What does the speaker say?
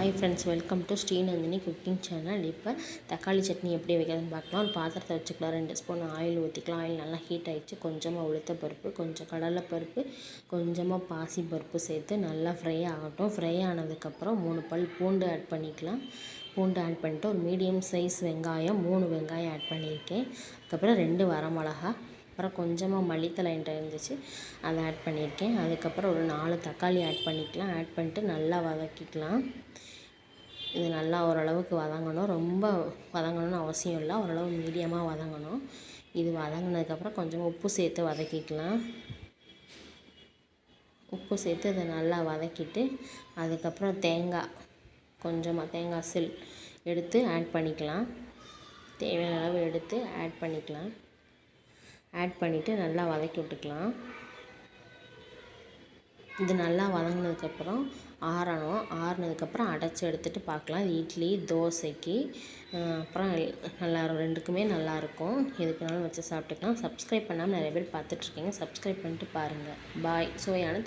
Hi friends welcome to Srinandhini cooking channel இப்போ தக்காளி சட்னி எப்படி வைக்கிறதுன்னு பார்க்கலாம். ஒரு பாத்திரத்தை வச்சுக்கலாம். ரெண்டு ஸ்பூன் ஆயில் ஊற்றிக்கலாம் ஆயில் நல்லா ஹீட் ஆகிடுச்சு கொஞ்சமாக உளுத்த பருப்பு கொஞ்சம் கடலை பருப்பு கொஞ்சமாக பாசி பருப்பு சேர்த்து நல்லா ஃப்ரை ஆகட்டும். ஃப்ரை ஆனதுக்கப்புறம் மூணு பல் பூண்டு ஆட் பண்ணிக்கலாம். பூண்டு ஆட் பண்ணிட்டு ஒரு மீடியம் சைஸ் வெங்காயம் மூணு வெங்காயம் ஆட் பண்ணியிருக்கேன். அதுக்கப்புறம் ரெண்டு வரமிளகா. அப்புறம் கொஞ்சமாக மல்லித்தலை என்கிட்ட இருந்துச்சு. அதை ஆட் பண்ணியிருக்கேன். அதுக்கப்புறம் ஒரு நாலு தக்காளி ஆட் பண்ணிக்கலாம். ஆட் பண்ணிட்டு நல்லா வதக்கிக்கலாம். இது நல்லா ஓரளவுக்கு வதங்கணும். ரொம்ப வதங்கணும்னு அவசியம் இல்லை. ஓரளவு மீடியமாக வதங்கணும். இது வதங்கினதுக்கப்புறம் கொஞ்சம் உப்பு சேர்த்து வதக்கிக்கலாம். உப்பு சேர்த்து அதை நல்லா வதக்கிட்டு அதுக்கப்புறம் தேங்காய் கொஞ்சமாக தேங்காய் சில் எடுத்து ஆட் பண்ணிக்கலாம். தேவையான அளவு எடுத்து ஆட் பண்ணிக்கலாம். ஆட் பண்ணிவிட்டு நல்லா வதக்கி விட்டுக்கலாம். இது நல்லா வதங்கினதுக்கப்புறம் ஆறணும். ஆறுனதுக்கப்புறம் அடைச்சி எடுத்துகிட்டு பார்க்கலாம். இட்லி தோசைக்கு அப்புறம் நல்லா ரெண்டுக்குமே நல்லாயிருக்கும் எதுக்குனாலும் வச்சு சாப்பிட்டுக்கலாம். சப்ஸ்கிரைப் பண்ணாமல் நிறைய பேர் பார்த்துட்ருக்கீங்க சப்ஸ்கிரைப் பண்ணிட்டு பாருங்கள் பாய் சுவையான